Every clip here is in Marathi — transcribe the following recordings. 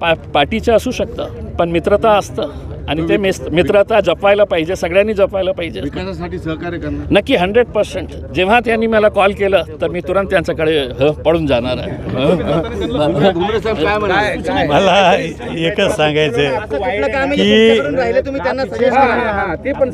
पा पाठीचं असू शकतं पण मित्रता असतं. आणि ते मिस मित्रता जपायला पाहिजे सगळ्यांनी जपायला पाहिजे. विकासासाठी सहकार्य करणार. नक्की हंड्रेड पर्सेंट जेव्हा त्यांनी मला कॉल केलं तर मी तुरंत त्यांच्याकडे ह, पळून जाणार आहे. मला एकच सांगायचं आहे की राहिले तुम्ही त्यांना सजेस्ट करा. ते पण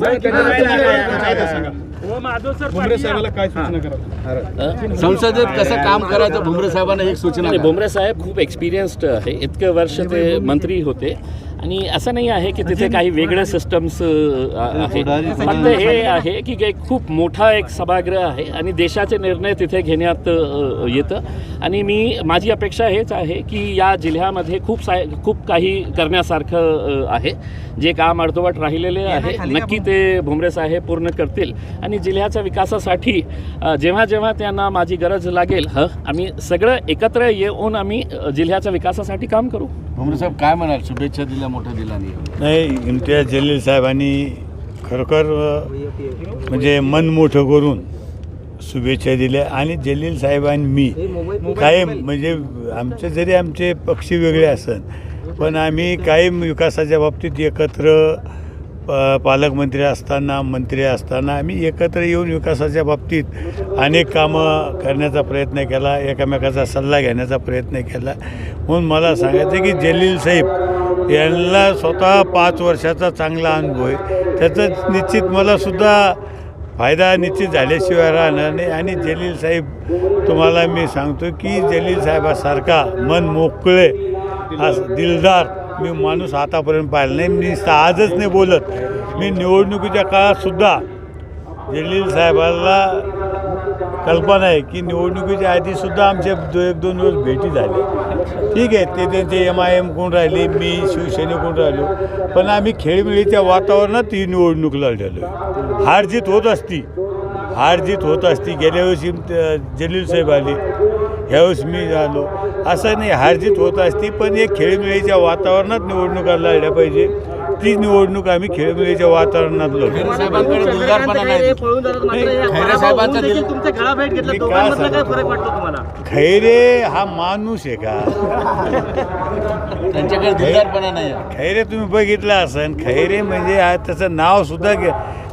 संसदेत कसं काम करायचं भुमरे साहेबांना एक सूचना. भुमरे साहेब खूप एक्सपिरियन्स्ड आहे. इतकं वर्ष ते मंत्री होते. आणि असं नाही आहे की तिथे काही वेगळे सिस्टम्स आहे. फक्त हे आहे. की एक खूप मोठा एक सभागृह आहे आणि देशाचे निर्णय तिथे घेण्यात येतं. आणि मी माझी अपेक्षा हेच आहे की या जिल्ह्यामध्ये खूप सा खूप काही करण्यासारखं आहे. जे काम अर्धवट राहिलेले आहे. नक्की ते भुमरे साहेब पूर्ण करतील. आणि जिल्ह्याच्या विकासासाठी जेव्हा जेव्हा त्यांना माझी गरज लागेल ह आम्ही सगळं एकत्र येऊन आम्ही जिल्ह्याच्या विकासासाठी काम करू. भुमरे साहेब काय म्हणाल? शुभेच्छा दिल्या मोठ्या दिला नाही इम्तियाज जलील साहेबांनी खरोखर म्हणजे मन मोठं करून शुभेच्छा दिल्या आणि जलील साहेबांनी मी. कायम म्हणजे आमचे जरी आमचे पक्षी वेगळे असन पण आम्ही कायम विकासाच्या बाबतीत एकत्र प- पालकमंत्री असताना मंत्री असताना आम्ही एकत्र येऊन विकासाच्या बाबतीत अनेक कामं करण्याचा प्रयत्न केला एकमेकाचा सल्ला घेण्याचा प्रयत्न केला. म्हणून मला सांगायचं की जलील साहेब यांना स्वतः पाच वर्षाचा चांगला अनुभव आहे. त्याचा निश्चित मलासुद्धा फायदा निश्चित झाल्याशिवाय राहणार नाही. आणि जलील साहेब तुम्हाला मी सांगतो की जलील साहेबासारखा मन मोकळे दिलदार मी माणूस आतापर्यंत पाहिला नाही. मी आजच नाही बोलत. मी निवडणुकीच्या काळातसुद्धा जलील साहेबाला कल्पना आहे की निवडणुकीच्या आधीसुद्धा आमच्या दो एक दोन दिवस भेटी झाली. ठीक आहे ते त्यांचे एम आय एम कोण राहिले मी शिवसेने कोण राहिलो. पण आम्ही खेळमेळीच्या वातावरणात ही निवडणूक लढलेलो हार जीत होत असती. हार जीत होत असती. गेल्या वर्षी जलील साहेब आले. ह्यावेळेस मी झालो. असं नाही हार जीत होत असती पण एक खेळमेळीच्या वातावरणात निवडणुका लढल्या पाहिजे. ती निवडणूक आम्ही खेळमेळीच्या वातावरणात लढलो. खैरे हा माणूस आहे का? त्यांच्याकडे नाही. खैरे तुम्ही बघितलं असन. खैरे म्हणजे त्याचं नाव सुद्धा घे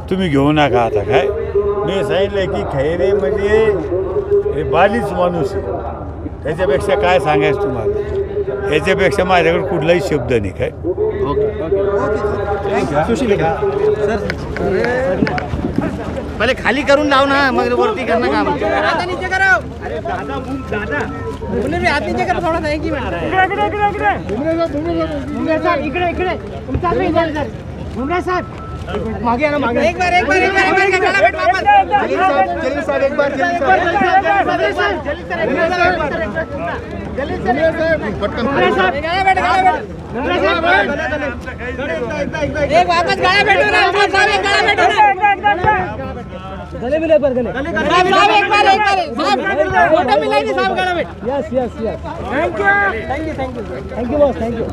तुम्ही घेऊ नका आता. काय? मी सांगितलं की खैरे म्हणजे हे बालीच माणूस आहे. त्याच्यापेक्षा काय सांगायचं तुम्हाला? याच्यापेक्षा माझ्याकडे कुठलाही शब्द नाही काय? पहिले खाली करून लाव ना मग वरती कर ना काम. आता नीचे करा. अरे दादा दादा. हात नीचे करा थोडा एक इकडे इकडे तुमचा साहेब मागे ना मागे एक बार एक बार एक बार एक बार एक बार जलील साहेब जलील साहेब एक बार जलील साहेब जलील साहेब जलील साहेब एक बार जलील साहेब पटकन एक वापस गाड्या भेटू ना साहेब साहेब एक गाड्या भेटू ना गले मिले पर गले साहब साहब एक बार एक बार साहब फोटो मिलाई नहीं साहब गला में yes yes yes thank you thank you thank you thank you boss thank you